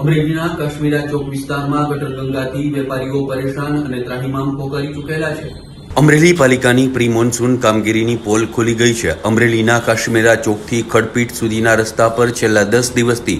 અમરેલીના કાશ્મીરા ચોક વિસ્તારમાં ગટરગંગાથી વેપારીઓ પરેશાન અને ત્રાહિમામ પોકારી ચૂકેલા છે. અમરેલી પાલિકાની પ્રી મોન્સૂન કામગીરીની પોલ ખુલી ગઈ છે. અમરેલીના કાશ્મીરા ચોકથી ખડપીટ સુધીના રસ્તા પર છેલ્લા દસ દિવસથી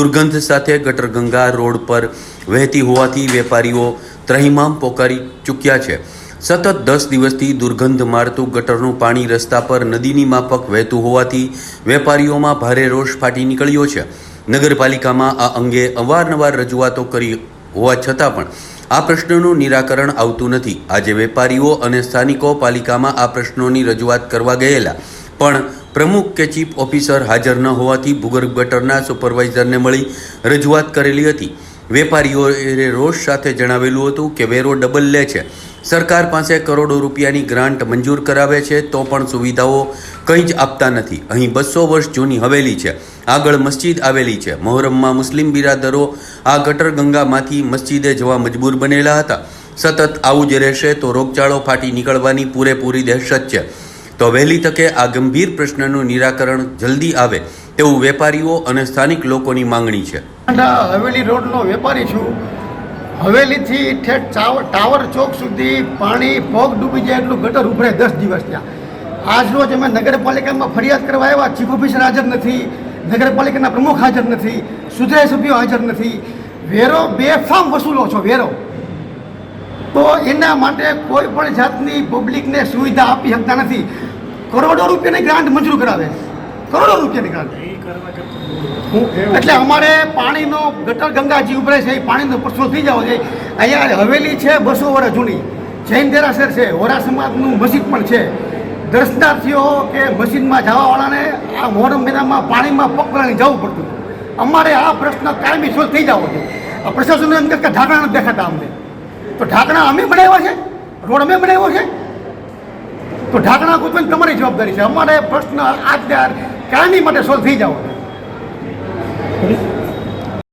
દુર્ગંધ સાથે ગટરગંગા રોડ પર વહેતી હોવાથી વેપારીઓ ત્રહીમામ પોકારી ચૂક્યા છે. સતત દસ દિવસથી દુર્ગંધ મારતું ગટરનું પાણી રસ્તા પર નદીની માફક વહેતું હોવાથી વેપારીઓમાં ભારે રોષ ફાટી નીકળ્યો છે. નગરપાલિકામાં આ અંગે અવારનવાર રજૂઆતો કરી હોવા છતાં પણ આ પ્રશ્નનું નિરાકરણ આવતું નથી. આજે વેપારીઓ અને સ્થાનિકો પાલિકામાં આ પ્રશ્નોની રજૂઆત કરવા ગયેલા. પણ પ્રમુખ કે ચીફ ઓફિસર હાજર ન હોવાથી ભૂગર્ભ ગટરના સુપરવાઇઝરને મળી રજૂઆત કરેલી હતી. વેપારીઓએ રોષ સાથે જણાવેલું હતું કે વેરો ડબલ લે છે. સરકાર પાસે કરોડો રૂપિયાની ગ્રાન્ટ મંજૂર કરાવે છે, તો પણ સુવિધાઓ કંઈ જ આપતા નથી. અહીં બસો વર્ષ જૂની હવેલી છે. આગળ મસ્જિદ આવેલી છે. મહોરમમાં મુસ્લિમ બિરાદરો આ ગટર ગંગામાંથી મસ્જિદે જવા મજબૂર બનેલા હતા. સતત આવું જ રહેશે તો રોગચાળો ફાટી નીકળવાની પૂરેપૂરી દહેશત છે. તો વહેલી તકે આ ગંભીર પ્રશ્નનું નિરાકરણ જલ્દી આવે તેવું વેપારીઓ અને સ્થાનિક લોકોની માંગણી છે. હવેલી રોડનો વેપારી છું. હવેલીથી ઠેઠ ટાવર ચોક સુધી પાણી, પગ ડૂબી જાય એટલું ગટર ઉભરે દસ દિવસ ત્યાં. આજરોજ અમે નગરપાલિકામાં ફરિયાદ કરવા આવ્યા. ચીફ ઓફિસર હાજર નથી. નગરપાલિકાના પ્રમુખ હાજર નથી. સુધારા સભ્યો હાજર નથી. વેરો બેફામ વસૂલો છો, વેરો. તો એના માટે કોઈ પણ જાતની પબ્લિકને સુવિધા આપી શકતા નથી. કરોડો રૂપિયાની ગ્રાન્ટ મંજૂર કરાવે. કરોડો રૂપિયા નીકળે એટલે અમારે પાણીનો ગટર ગંગાજી ઉભરે છે એ પાણીનો પ્રશ્ન થઈ જવો છે. અહીંયા હવેલી છે બસો વર્ષ જૂની. જૈન દેરાસર છે હોરા સમાજનું મસ્જિદ પણ છે. દર્શનાર્થીઓ કે મસ્જિદમાં જવાવાળાને આ મોહરમ મહિનામાં પાણીમાં પકડાની જવું પડતું. અમારે આ પ્રશ્ન કાયમી સોલ્વ થઈ જવો છે. આ પ્રશાસન એમ કે ઢાંકણા દેખાતા અમને. તો ઢાંકણા અમે બનાવ્યા છે? રોડ અમે બનાવ્યો છે? તો ઢાંકણા ગોતવાની તમારી જવાબદારી છે. અમારે પ્રશ્ન આજ કાયમી માટે સોલ્વ થઈ છે